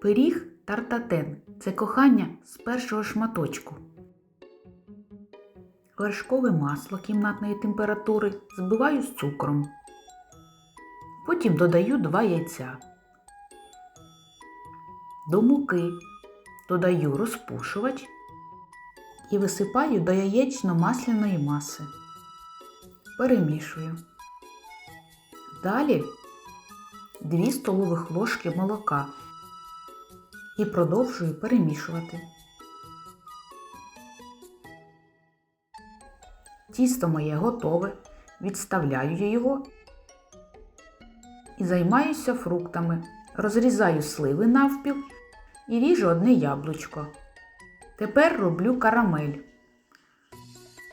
Пиріг тартатен це кохання з першого шматочку. Вершкове масло кімнатної температури збиваю з цукром. Потім додаю 2 яйця. До муки додаю розпушувач і висипаю до яєчно-масляної маси. Перемішую. Далі 2 столових ложки молока і продовжую перемішувати. Тісто моє готове, відставляю його і займаюся фруктами. Розрізаю сливи навпіл і ріжу одне яблучко. Тепер роблю карамель.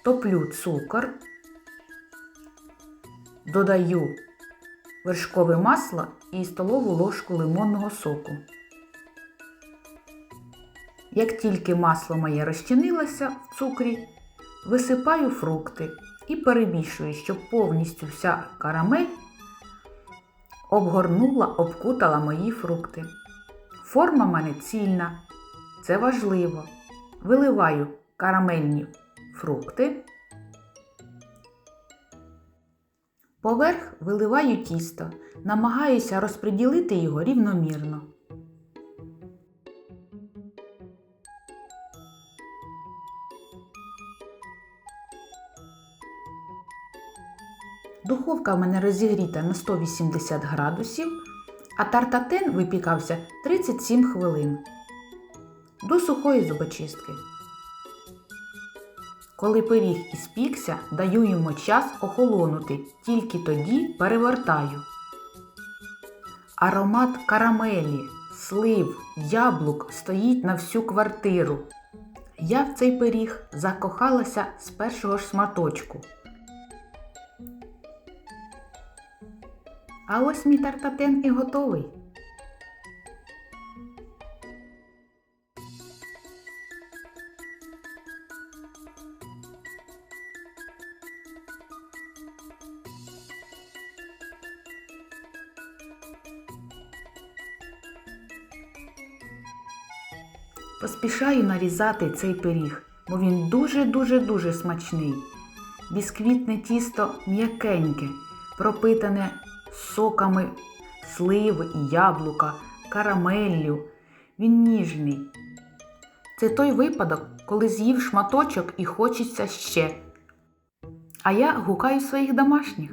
Топлю цукор, додаю вершкове масло і столову ложку лимонного соку. Як тільки масло моє розчинилося в цукрі, висипаю фрукти і перемішую, щоб повністю вся карамель обгорнула, обкутала мої фрукти. Форма мене цільна, це важливо. Виливаю карамельні фрукти. Поверх виливаю тісто, намагаюся розподілити його рівномірно. Духовка в мене розігріта на 180 градусів, а тартатен випікався 37 хвилин до сухої зубочистки. Коли пиріг іспікся, даю йому час охолонути, тільки тоді перевертаю. Аромат карамелі, слив, яблук стоїть на всю квартиру. Я в цей пиріг закохалася з першого ж сматочку. А ось мій тартатен і готовий. Поспішаю нарізати цей пиріг, бо він дуже-дуже-дуже смачний. Бісквітне тісто м'якеньке, пропитане соками сливи і яблука, карамеллю. Він ніжний. Це той випадок, коли з'їв шматочок і хочеться ще. А я гукаю своїх домашніх.